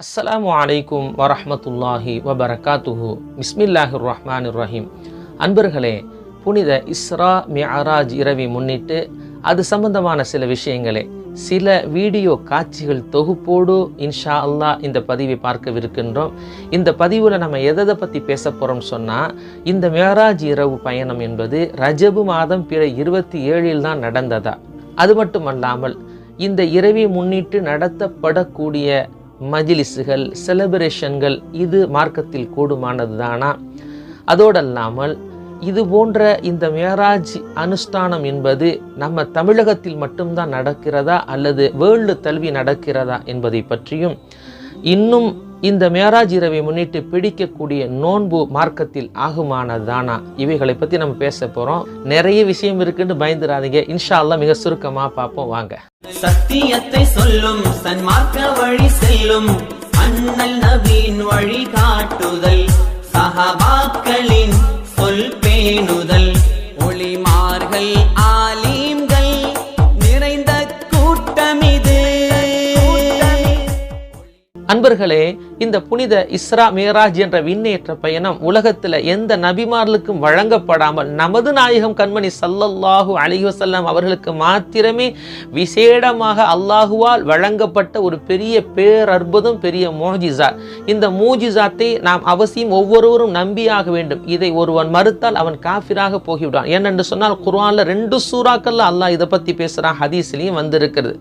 அஸ்ஸலாமு அலைக்கும் வரஹமத்துல்லாஹி வபரகாத்துஹு. பிஸ்மில்லாஹிர் ரஹ்மானிர் ரஹீம் அன்பர்களே புனித இஸ்ரா மியராஜ் இரவை முன்னிட்டு அது சம்பந்தமான சில விஷயங்களே சில வீடியோ காட்சிகள் தொகுப்போடு இன்ஷா அல்லாஹ் இந்த பதிவை பார்க்கவிருக்கின்றோம். இந்த பதிவில் நம்ம எதை பற்றி பேச போகிறோம்னு சொன்னால் இந்த மேராஜ் இரவு பயணம் என்பது ரஜபு மாதம் பிற இருபத்தி ஏழில் தான் நடந்ததா? அது மட்டுமல்லாமல் இந்த இரவை முன்னிட்டு நடத்தப்படக்கூடிய மஜிலிஸுகள் செலிப்ரேஷன்கள் இது மார்க்கத்தில் கூடுமானது தானா அதோடல்லாமல் இது போன்ற இந்த மேராஜ் அனுஷ்டானம் என்பது நம்ம தமிழகத்தில் மட்டும்தான் நடக்கிறதா அல்லது வேர்ல்டு தழுவி நடக்கிறதா என்பதை பற்றியும் இன்னும் இந்த மேராஜ் இரவை முன்னிட்டு பிடிக்கக்கூடிய நோன்பு மார்க்கத்தில் ஆகுமானதானா? இவைகளை பற்றி நம்ம பேச போகிறோம் நிறைய விஷயம் இருக்குன்னு பயந்துடாதீங்க இன்ஷா மிக சுருக்கமாக பார்ப்போம். வாங்க. சத்தியத்தை சொல்லும் சன்மார்க்க வழி செல்லும் அண்ணல் நவீன் வழி காட்டுதல் சஹபாக்களின் சொல் பேணுதல் ஒளிமார்கள் ஆலீம்கள் நிறைந்த கூட்டமிது அன்பர்களே இந்த புனித இஸ்ரா மேராஜ் என்ற விண்ணேற்ற பயணம் உலகத்தில் எந்த நபிமார்களுக்கும் வழங்கப்படாமல் நமது நாயகம் கண்மணி சல்லல்லாஹு அலைஹி அவர்களுக்கு மாத்திரமே விசேடமாக அல்லாஹுவால் வழங்கப்பட்ட ஒரு பெரிய பேரற்புதம் பெரிய மோஜிசா இந்த மூஜிசாத்தை நாம் அவசியம் ஒவ்வொருவரும் நம்பியாக வேண்டும். இதை ஒருவன் மறுத்தால் அவன் காஃபிராக போகிவிடான் ஏனென்று சொன்னால் குர்வானில் ரெண்டு சூறாக்கள்ல அல்லாஹ் இதை பற்றி பேசுகிறான் ஹதீஸ்லேயும் வந்திருக்கிறது.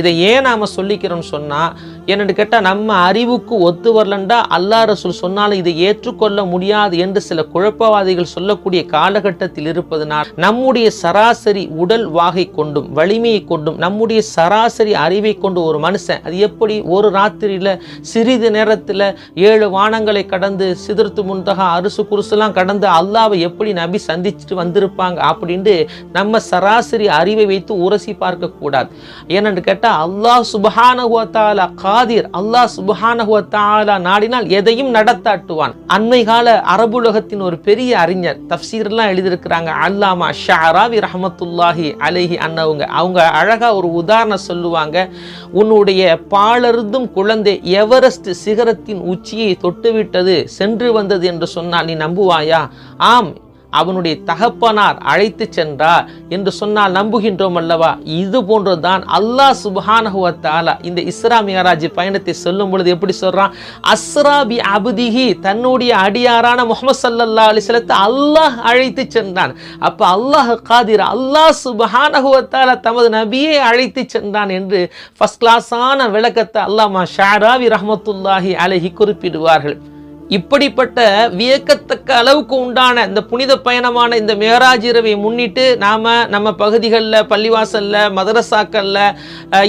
இதை ஏன் நாம் சொல்லிக்கிறோம் சொன்னால் என்னென்னு கேட்டால் நம்ம அறிவுக்கு ஒத்து வரலண்டா? அல்லா ரசூல் சொன்னாலும் இதை ஏற்றுக்கொள்ள முடியாது என்று சில குழப்பவாதிகள் சொல்லக்கூடிய காலகட்டத்தில் இருப்பதனால் நம்முடைய சராசரி உடல் வாகை கொண்டும் வலிமையை கொண்டும் நம்முடைய சராசரி அறிவை கொண்டு ஒரு மனுஷன் அது எப்படி ஒரு ராத்திரியில் சிறிது நேரத்தில் ஏழு வானங்களை கடந்து சிதறுத்து முன்தகா அரிசு குருசுலாம் கடந்து அல்லாவை எப்படி நபி சந்திச்சுட்டு வந்திருப்பாங்க அப்படின்ட்டு நம்ம சராசரி அறிவை வைத்து உரசி பார்க்கக்கூடாது ஏனென்று கேட்டால் அல்லாஹ் சுபஹானஹுவத்தாலா காதிர். அல்லாஹ் தாலா நாடினால் எதையும் நடத்தாட்டுவான். அண்மை கால அரபுலகத்தின் ஒரு பெரிய அறிஞர் தப்சீர்லாம் எழுதியிருக்கிறாங்க. அல்லாமா ஷாராவி ரஹமத்துல்லாஹி அலேஹி அண்ணவங்க அவங்க அழகா ஒரு உதாரணம் சொல்லுவாங்க. உன்னுடைய பாலருந்தும் குழந்தை எவரெஸ்ட் சிகரத்தின் உச்சியை தொட்டுவிட்டது சென்று வந்தது என்று சொன்னால் நீ நம்புவாயா? ஆம் அவனுடைய தகப்பனார் அழைத்து சென்றார் என்று சொன்னால் நம்புகின்றோம் அல்லவா? இது போன்றுதான் அல்லாஹ் சுபஹானஹுவத்தாலா இந்த இஸ்ரா மியராஜ் பயணத்தை சொல்லும் பொழுது எப்படி சொல்றான்? அஸ்ராபி அபுதிஹி தன்னுடைய அடியாரான முகமது சல்லல்லா அலிஸ்லத்தை அல்லாஹ் அழைத்து சென்றான். அப்ப அல்லாஹ் காதிர் அல்லாஹ் சுபஹானஹுவத்தாலா தமது நபியை அழைத்து சென்றான் என்று ஃபர்ஸ்ட் கிளாஸான விளக்கத்தை அல்லாமா ஷாராவி ரஹமத்துல்லாஹி அலஹி குறிப்பிடுவார்கள். இப்படிப்பட்ட வியக்கத்தக்க அளவுக்கு உண்டான இந்த புனித பயணமான இந்த மேராஜ் இரவை முன்னிட்டு நாம் நம்ம பகுதிகளில் பள்ளிவாசலில் மதரசாக்களில்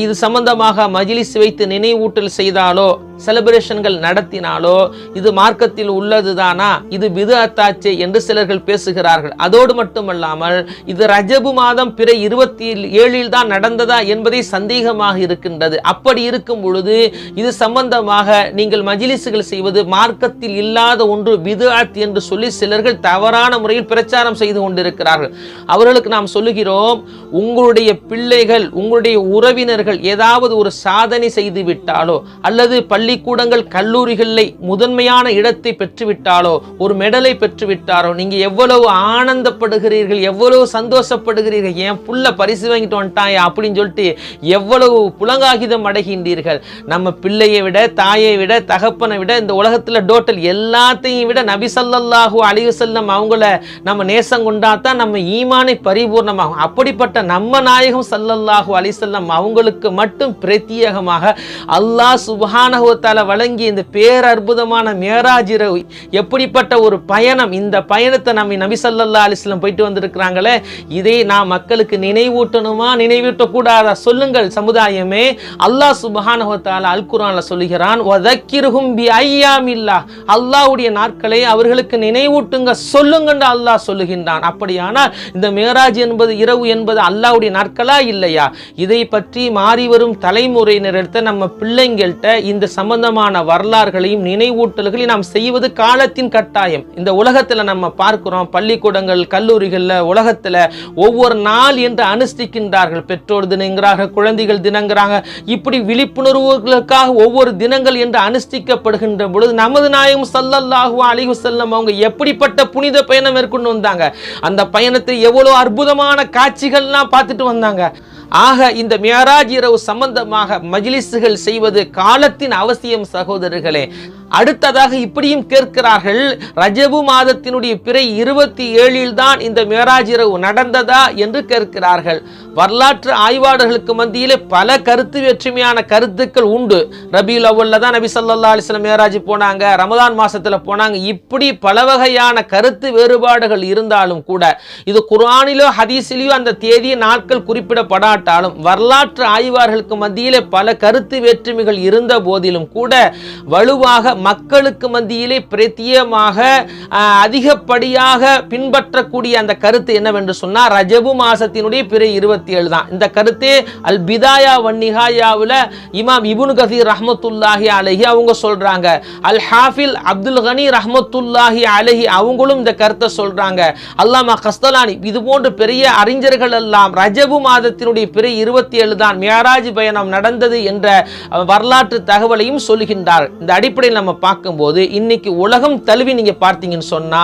இது சம்பந்தமாக மஜிலிஸ் வைத்து நினைவூட்டல் செய்தாலோ செலிப்ரேஷன்கள் நடத்தினாலோ இது மார்க்கத்தில் உள்ளது தானா இது பிதுஅத்தாச்சே என்று சிலர்கள் பேசுகிறார்கள். அதோடு மட்டுமல்லாமல் இது ரஜபு மாதம் பிற இருபத்தி ஏழில் தான் நடந்ததா என்பதை சந்தேகமாக இருக்கின்றது. அப்படி இருக்கும் பொழுது இது சம்பந்தமாக நீங்கள் மஜிலிசுகள் செய்வது மார்க்கத்தில் இல்லாத ஒன்று பிதுஅத் என்று சொல்லி சிலர்கள் தவறான முறையில் பிரச்சாரம் செய்து கொண்டிருக்கிறார்கள். அவர்களுக்கு நாம் சொல்லுகிறோம் உங்களுடைய பிள்ளைகள் உங்களுடைய உறவினர்கள் ஏதாவது ஒரு சாதனை செய்து விட்டாலோ அல்லது பள்ளிக்கூடங்கள் கல்லூரிகளில் முதன்மையான இடத்தை பெற்றுவிட்டாலோ ஒரு மெடலை பெற்றுவிட்டாரோ நீங்க எவ்வளவு ஆனந்தப்படுகிறீர்கள் எவ்வளவு சந்தோஷப்படுகிறீர்கள் என் புள்ள பரிசு வாங்கிட்டு வந்துட்டாயா அப்படின்னு சொல்லிட்டு எவ்வளவு புலங்காகிதம் அடைகின்றீர்கள். நம்ம பிள்ளையை விட தாயை விட தகப்பனை விட இந்த உலகத்தில் டோட்டல் எல்லாத்தையும் விட நபி அலிவசல்லம் அவங்கள நம்ம நேசம் கொண்டா தான் நம்ம ஈமானை பரிபூர்ணமாகும். அப்படிப்பட்ட நம்ம நாயகம் சல்லல்லாஹூ அலிசல்லம் அவங்களுக்கு மட்டும் பிரத்யேகமாக அல்லாஹ் சுப்ஹானஹு வழங்கி வழங்கிய இந்த பேரற்புதமான மேராஜ் இரவு எப்படிப்பட்ட ஒரு பயணம் இந்த பயணத்தை நம்ம நபி அலிஸ்லம் போயிட்டு வந்திருக்கிறாங்களே இதை நான் மக்களுக்கு நினைவூட்டணுமா நினைவூட்டக்கூடாதா? சொல்லுங்கள் சமுதாயமே. அல்லாஹ் சுப்ஹானஹு வ அல் சொல்லுகிறான் வதக்கிருஹும் பி ஐயாமில்லா அல்லாவுடைய நாட்களை அவர்களுக்கு நினைவூட்டுங்க சொல்லுங்கன்னு அல்லாஹ் சொல்லுகின்றான். அப்படியானால் இந்த மேராஜ் என்பது இரவு என்பது அல்லாவுடைய நாட்களா இல்லையா? இதை பற்றி மாறி வரும் தலைமுறையினரிடத்த நம்ம பிள்ளைங்கள்ட்ட இந்த சம்பந்தமான வரலாறுகளையும் நினைவூட்டல்களையும் நாம் செய்வது காலத்தின் கட்டாயம். இந்த உலகத்தில் நம்ம பார்க்கிறோம் பள்ளிக்கூடங்கள் கல்லூரிகளில் உலகத்தில் ஒவ்வொரு நாள் என்று அனுஷ்டிக்கின்றார்கள். பெற்றோர் தினங்கிறார்கள் குழந்தைகள் தினங்கிறாங்க இப்படி விழிப்புணர்வுகளுக்காக ஒவ்வொரு தினங்கள் என்று அனுஷ்டிக்கப்படுகின்ற பொழுது நமது நாயகம் ஸல்லல்லாஹு அலைஹி வஸல்லம் அவங்க எப்படிப்பட்ட புனித பயணம் மேற்கொண்டு வந்தாங்க? அந்த பயணத்தை எவ்வளவு அற்புதமான காட்சிகள்லாம் பார்த்துட்டு வந்தாங்க? ஆக இந்த மியராஜ் இரவு சம்பந்தமாக மஜ்லிஸுகள் செய்வது காலத்தின் அவசியம் சகோதரர்களே. அடுத்ததாக இப்படியும் கேட்கிறார்கள் ரஜபு மாதத்தினுடைய பிறை இருபத்தி ஏழில் தான் இந்த மேராஜ் இரவு நடந்ததா என்று கேட்கிறார்கள். வரலாற்று ஆய்வாளர்களுக்கு மத்தியிலே பல கருத்து வேற்றுமையான கருத்துக்கள் உண்டு. ரபியுல் அவ்வல்ல தான் நபி சல்லா அலிஸ்லாம் மேராஜ் போனாங்க ரமதான் மாசத்துல போனாங்க. இப்படி பல வகையான கருத்து வேறுபாடுகள் இருந்தாலும் கூட இது குரானிலோ ஹதீஸிலேயோ அந்த தேதி நாட்கள் குறிப்பிடப்படாட்டாலும் வரலாற்று ஆய்வாளர்களுக்கு மத்தியிலே பல கருத்து வேற்றுமைகள் இருந்த போதிலும் கூட வலுவாக மக்களுக்கு மத்தியிலே பிரத்தியமாக அதிகப்படியாக பின்பற்றக்கூடிய அந்த கருத்து என்னவென்று சொன்னால் ரஜபு மாசத்தினுடைய பிற இருபத்தி ஏழு தான். இந்த கருத்தே அல் பிதாயா வன்னிகாயாவில் இமாம் இபுனு கசீர் ரஹமத்துல்லாஹி அலஹி அவங்க சொல்றாங்க. அல் ஹாஃபில் அப்துல் கனி ரஹமத்துல்லாஹி அலஹி அவங்களும் இந்த கருத்தை சொல்றாங்க. அல்லாமா கஸ்தலானி இது போன்ற பெரிய அறிஞர்கள் எல்லாம் ரஜபு மாதத்தினுடைய பிற இருபத்தி ஏழு தான் மியாராஜ் பயணம் நடந்தது என்ற வரலாற்று தகவலையும் சொல்கின்றார். இந்த அடிப்படையில் நம்ம பார்க்கும்போது இன்னைக்கு உலகம் தழுவி நீங்க பார்த்தீங்கன்னு சொன்னா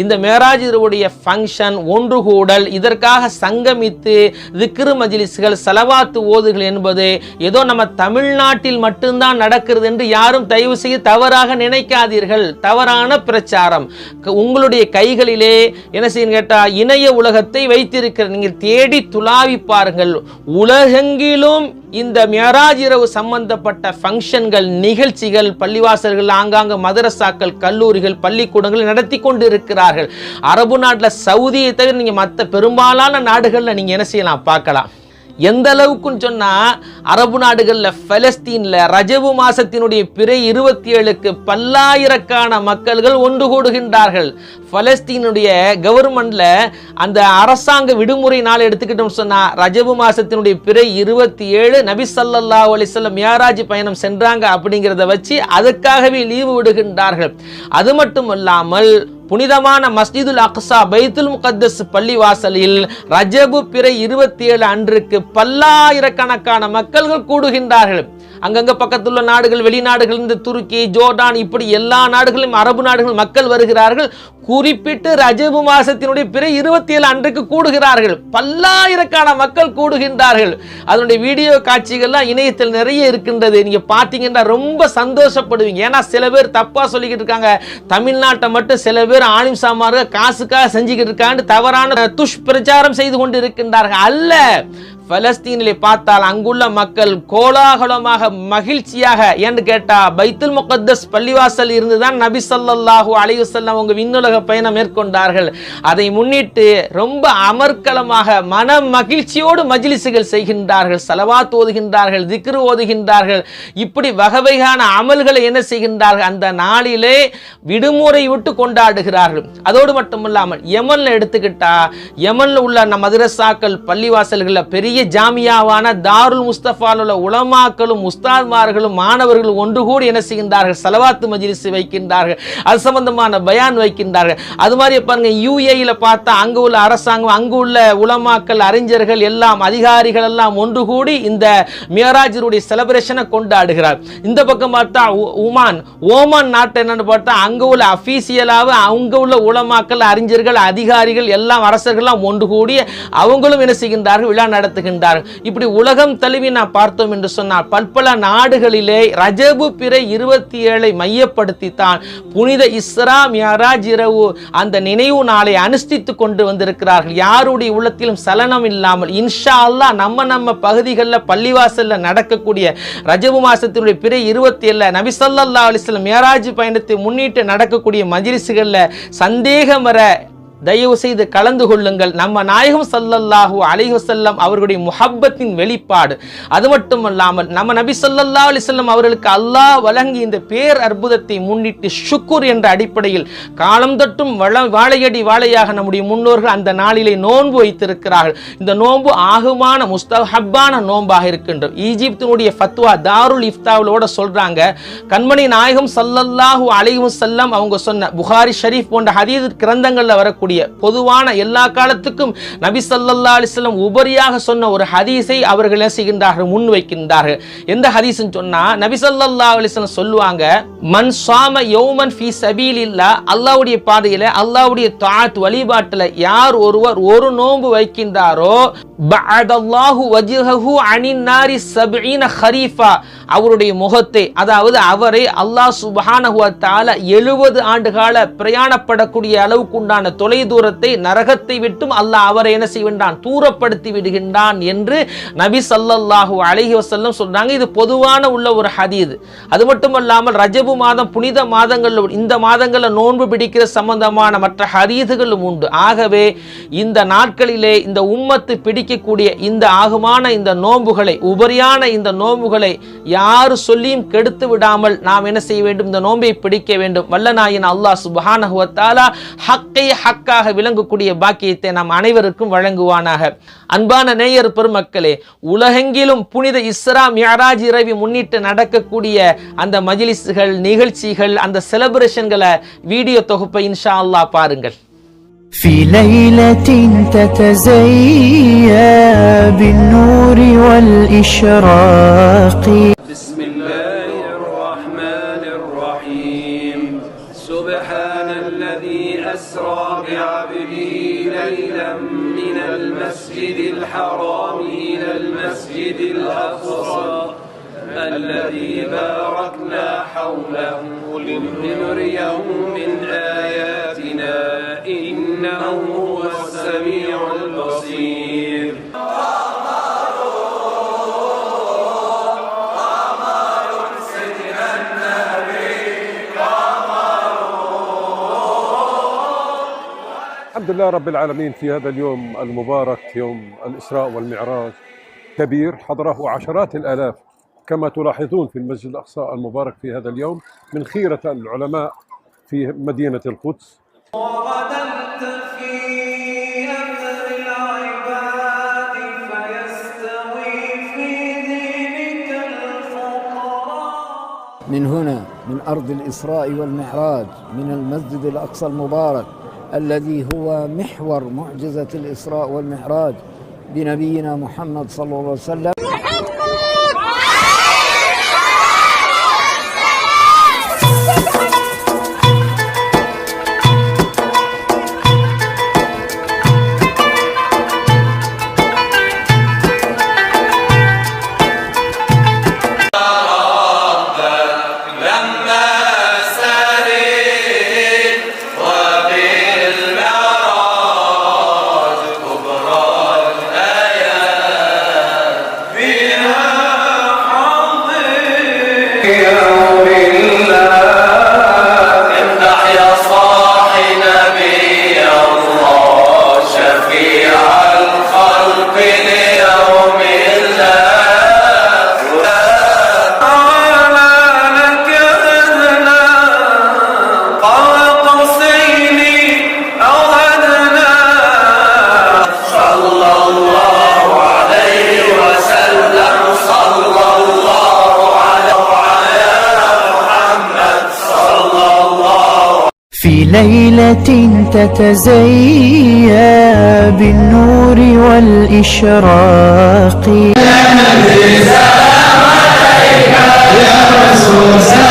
இந்த மேராஜருடைய ஃபங்க்ஷன் ஒன்று கூடல் இதற்காக சங்கமித்து திக்ரு மஜிலிஸ்கள் செலவாத்து ஓதுகள் என்பது ஏதோ நம்ம தமிழ்நாட்டில் மட்டும்தான் நடக்கிறது என்று யாரும் தயவு செய்ய தவறாக நினைக்காதீர்கள். தவறான பிரச்சாரம். உங்களுடைய கைகளிலே என்ன செய்யணும் கேட்டா இணைய உலகத்தை வைத்திருக்கிற நீங்கள் தேடி துளாவி பாருங்கள். உலகெங்கிலும் இந்த மேராஜ் இரவு சம்பந்தப்பட்ட ஃபங்க்ஷன்கள் நிகழ்ச்சிகள் பள்ளிவாசல்கள் ஆங்காங்க மதரசாக்கள் கல்லூரிகள் பள்ளிக்கூடங்கள் நடத்தி கொண்டு இருக்கிறார்கள் அரபு நாட்டில் சவுதியை தவிர நீங்கள் மற்ற பெரும்பாலான நாடுகளில் நீங்கள் என்ன செய்யலாம்? பார்க்கலாம். எந்த அளவுக்குன்னு சொன்னா அரபு நாடுகளில் பலஸ்தீன்ல ரஜபு மாசத்தினுடைய பிறை இருபத்தி ஏழுக்கு பல்லாயிரக்கான மக்கள்கள் ஒன்று கூடுகின்றார்கள். பலஸ்தீனுடைய கவர்மெண்ட்ல அந்த அரசாங்க விடுமுறை நாள் எடுத்துக்கிட்டோம் சொன்னா ரஜபு மாசத்தினுடைய பிறை இருபத்தி ஏழு நபி சல்லா அலைஹி மியாராஜ் பயணம் சென்றாங்க அப்படிங்கிறத வச்சு அதுக்காகவே லீவு விடுகின்றார்கள். அது மட்டும் இல்லாமல் புனிதமான மஸ்ஜிதுல் அக்ஸா பைத்துல் முகத்தஸ் பள்ளிவாசலில் ரஜபு பிறை இருபத்தி ஏழு அன்றுக்கு பல்லாயிரக்கணக்கான மக்கள்கள் கூடுகின்றார்கள். அங்கங்க பக்கத்துள்ள நாடுகள் வெளிநாடுகள் இந்த துருக்கி ஜோர்டான் இப்படி எல்லா நாடுகளிலும் அரபு நாடுகள் மக்கள் வருகிறார்கள். குறிப்பிட்டு ரஜபு மாசத்தினுடைய பிறை இருபத்தி ஏழு அன்றைக்கு கூடுகிறார்கள். பல்லாயிரக்கான மக்கள் கூடுகின்றார்கள். அதனுடைய வீடியோ காட்சிகள்லாம் இணையத்தில் நிறைய இருக்கின்றது. நீங்க பார்த்தீங்கன்னா ரொம்ப சந்தோஷப்படுவீங்க. ஏன்னா சில பேர் தப்பா சொல்லிக்கிட்டு இருக்காங்க. தமிழ்நாட்டை மட்டும் சில பேர் ஆணிம் சாமார்கள் காசுக்காக செஞ்சுக்கிட்டு இருக்காண்டு தவறான துஷ்பிரச்சாரம் செய்து கொண்டு இருக்கின்றார்கள் அல்ல. பலஸ்தீனிலே பார்த்தால் அங்குள்ள மக்கள் கோலாகலமாக மகிழ்ச்சியாக என்று கேட்டா பைத்துல் முகத்தஸ் பள்ளிவாசல் இருந்துதான் நபி ஸல்லல்லாஹு அலைஹி வஸல்லம் அவங்க விண்ணுலக பயணம் மேற்கொண்டார்கள். அதை முன்னிட்டு ரொம்ப அமர்க்கலமாக மன மகிழ்ச்சியோடு மஜிலிசுகள் செய்கின்றார்கள் செலவாத் ஓதுகின்றார்கள் திக்ரு ஓதுகின்றார்கள். இப்படி வகை அமல்களை என்ன செய்கின்றார்கள்? அந்த நாளிலே விடுமுறை விட்டு கொண்டாடுகிறார்கள். அதோடு மட்டுமில்லாமல் யமன்ல எடுத்துக்கிட்டா யமன்ல உள்ள நம்ம மதரசாக்கள் பள்ளிவாசல்களில் பெரிய ஜாமியாவான தாருல் முஸ்தபால் உள்ள உலமாக்களும் உஸ்தாத்மார்களும் மாணவர்களும் ஒன்று கூடி என்ன செய்கின்றார்கள்? செலவாத்து மஜ்லிஸ் வைக்கின்றார்கள். அது சம்பந்தமான பயான் வைக்கின்றார்கள். அது மாதிரி பாருங்க யூஏயில் பார்த்தா அங்கு உள்ள அரசாங்கம் அங்கு உள்ள உலமாக்கல் அறிஞர்கள் எல்லாம் அதிகாரிகள் எல்லாம் ஒன்று கூடி இந்த மியராஜருடைய செலிப்ரேஷனை கொண்டாடுகிறார். இந்த பக்கம் பார்த்தா உமான் ஓமான் நாட்டு என்னன்னு பார்த்தா அங்கு உள்ள அஃபீசியலாக அங்க உள்ள உலமாக்கல் அறிஞர்கள் அதிகாரிகள் எல்லாம் அரசர்கள்லாம் ஒன்று கூடி அவங்களும் என்ன செய்கின்றார்கள்? விழா நடத்துகின்றார்கள். இப்படி உலகம் தழுவி நான் பார்த்தோம் என்று சொன்னால் பற்பல நாடுகளிலே ரஜபு பிறை இருபத்தி ஏழை மையப்படுத்தி தான் புனித இஸ்ரா மியராஜ் இரவு அந்த நினைவு நாளை அனுஷ்டித்து கொண்டு வந்திருக்கிறார்கள். யாருடைய உள்ளத்திலும் சலனம் இல்லாமல் இன்ஷா அல்லாஹ் நம்ம நம்ம பகுதிகளில் பள்ளிவாசல்ல நடக்கக்கூடிய ரஜபு மாசத்தினுடைய பிற இருபத்தி ஏழில் நபிசல்லா அலிஸ்லம் மேராஜ் பயணத்தை முன்னிட்டு நடக்கக்கூடிய மஜ்லிஸ்களில் சந்தேகம் வர தயவு செய்து கலந்து கொள்ளுங்கள். நம்ம நாயகம் சல்லல்லாஹூ அலிஹசல்லம் அவர்களுடைய முஹப்பத்தின் வெளிப்பாடு. அது மட்டுமல்லாமல் நம்ம நபி சொல்லல்லா அலிசல்லம் அவர்களுக்கு அல்லாஹ் வழங்கி இந்த பேர் அற்புதத்தை முன்னிட்டு ஷுக்குர் என்ற அடிப்படையில் காலம் தொட்டும் வள வாழையடி வாழையாக நம்முடைய முன்னோர்கள் அந்த நாளிலே நோன்பு வைத்திருக்கிறார்கள். இந்த நோன்பு ஆகுமான முஸ்தஹப்பான நோன்பாக இருக்கின்றது. ஈஜிப்தினுடைய ஃபத்வா தாருல் இஃப்தாவிலோட சொல்றாங்க கண்மணி நாயகம் சல்லல்லாஹூ அலிஹசல்லம் அவங்க சொன்ன புகாரி ஷரீஃப் போன்ற ஹதீஸ் கிரந்தங்களில் வரக்கூடிய சொல்லக்கூடிய பொதுவான எல்லா காலத்துக்கும் நபி சல்லா அலிஸ்லம் உபரியாக சொன்ன ஒரு ஹதீஸை அவர்கள் செய்கின்றார்கள்? முன் வைக்கின்றார்கள் எந்த ஹதீஸ்னு சொன்னா நபி சல்லா அலிஸ்லம் சொல்லுவாங்க மன் சாம யோமன் ஃபி சபீல் இல்லா அல்லாவுடைய பாதையில அல்லாவுடைய தாழ்த் வழிபாட்டுல யார் ஒருவர் ஒரு நோன்பு வைக்கின்றாரோ பஅதல்லாஹு வஜ்ஹஹு அனின் நாரி சப்ஈன ஹரீஃபா அவருடைய முகத்தை அதாவது அவரை அல்லாஹ் சுப்ஹானஹு வ தஆலா 70 ஆண்டு கால பிரயாணப்படக்கூடிய அளவுக்கு உண்டான தொலை தூரத்தை நரகத்தை விட்டும் அல்லாஹ் அவரை என்ன செய்கின்றான்? தூரப்படுத்தி விடுகின்றான் என்று நபி சல்லல்லாஹு அலஹி வசல்லம் சொல்றாங்க. இது பொதுவான உள்ள ஒரு ஹதீது. அது மட்டுமல்லாமல் ரஜபு மாதம் புனித மாதங்கள்ல இந்த மாதங்களில் நோன்பு பிடிக்கிற சம்பந்தமான மற்ற ஹதீதுகளும் உண்டு. ஆகவே இந்த நாட்களிலே இந்த உம்மத்து பிடிக்கக்கூடிய இந்த ஆகுமான இந்த நோன்புகளை உபரியான இந்த நோன்புகளை யாரு சொல்லியும் கெடுத்து விடாமல் நாம் என்ன செய்ய வேண்டும்? இந்த நோன்பை பிடிக்க வேண்டும். வல்லநாயின் அல்லாஹ் சுப்ஹானஹு ஹக்கை தஆலா ஹக்கை ஹக்காக விளங்கக்கூடிய பாக்கியத்தை நாம் அனைவருக்கும் வழங்குவானாக அன்பான நேயர் பெருமக்களே உலகெங்கிலும் புனித இஸ்ரா மியராஜ் இரவி முன்னிட்டு நடக்கக்கூடிய அந்த மஜ்லிஸ்கள் நிகழ்ச்சிகள் அந்த செலிப்ரேஷன்களை வீடியோ தொகுப்பை இன்ஷா அல்லாஹ் பாருங்கள் في ليلة تتزيا بالنور والإشراق بسم الله الرحمن الذي أسرى بعبده ليلا من المسجد الحرام إلى المسجد الأقصى. الذي باركنا حوله لنريه من آياتنا إنه هو السميع البصير. الحمد لله رب العالمين في هذا اليوم المبارك يوم الإسراء والمعراج. كبير حضره عشرات الآلاف كما تلاحظون في المسجد الأقصى المبارك في هذا اليوم من خيرة العلماء في مدينة القدس. وغدوت في أمر العباد فيستوي في دينك الفقراء. من هنا من أرض الإسراء والمعراج من المسجد الأقصى المبارك الذي هو محور معجزة الإسراء والمعراج بنبينا محمد صلى الله عليه وسلم. ليلة تتزيا بالنور والإشراق. يا نبي سلام عليك يا رسول سلام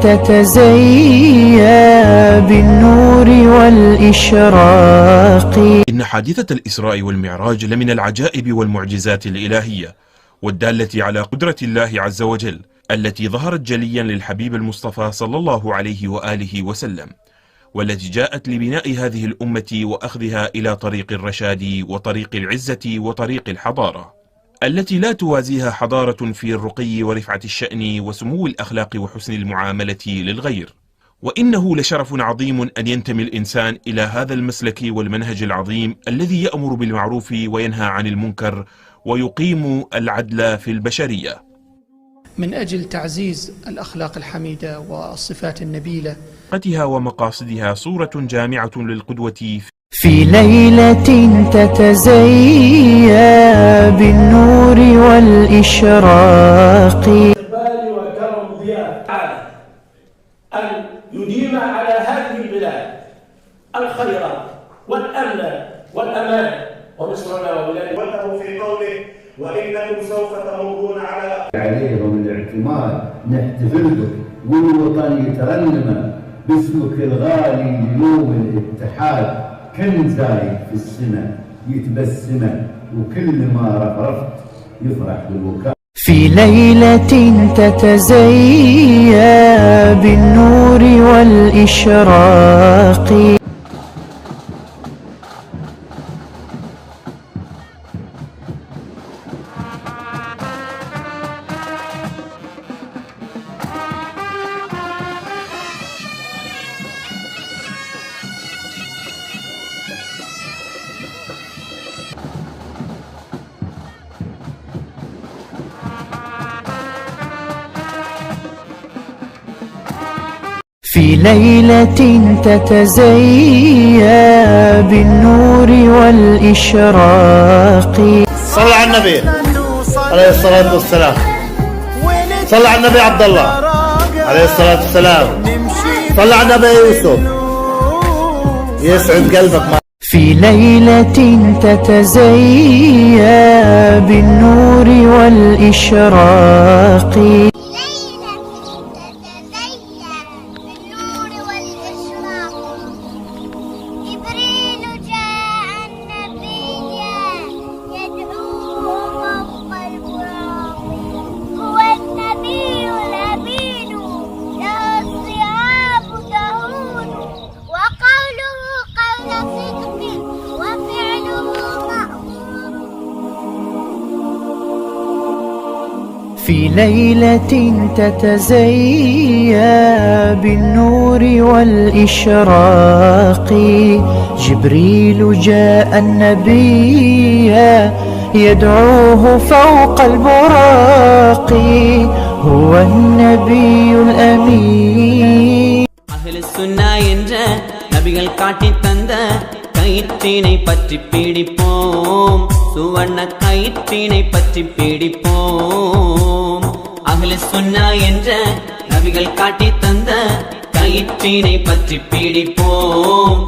تتزيا بالنور والإشراق. إن حادثة الإسراء والمعراج لمن العجائب والمعجزات الإلهية والدالة على قدرة الله عز وجل التي ظهرت جليا للحبيب المصطفى صلى الله عليه وآله وسلم والتي جاءت لبناء هذه الأمة وأخذها إلى طريق الرشاد وطريق العزة وطريق الحضارة. التي لا توازيها حضارة في الرقي ورفعة الشأن وسمو الأخلاق وحسن المعاملة للغير. وإنه لشرف عظيم أن ينتمي الإنسان إلى هذا المسلك والمنهج العظيم الذي يأمر بالمعروف وينهى عن المنكر ويقيم العدل في البشرية. من أجل تعزيز الأخلاق الحميدة والصفات النبيلة. قتها ومقاصدها صورة جامعة للقدوة في ليلة تتزيا بالنور والإشراق. بال وكرم ضياء تعالى أن يديم على هذه البلاد الخيرات والأمن والأمان. ونصرنا وولاية وله في قوله وإنكم سوف تمرون على عليهم الاعتماد نحتفل بك والوطن يترنم باسمك الغالي ليوم الاتحاد. كل زايد في السماء يتبسمك وكل ما رفرفت يفرح بالوكالة في ليلة تتزيا بالنور والإشراق. في ليلة تتزيا بالنور والإشراق. صلى على النبي عليه الصلاة والسلام. صلى على النبي عبد الله عليه الصلاة والسلام. صلى على النبي يوسف. يسعد قلبك ما في ليلة تتزيا بالنور والإشراق. ليلة تتزيا بالنور والإشراق جبريل جاء النبي يدعوه فوق البراق هو النبي الأمين அகில சுன்னா என்ற நபிகள் காட்டி தந்த கயிற்றினை பற்றி பீடிப்போம் சுவண்ண கயிற்றினை பற்றி பீடிப்போம் அகல சொன்னா என்ற நபிகள் காட்டி தந்த கயிற்றினை பற்றி பீடிப்போம்.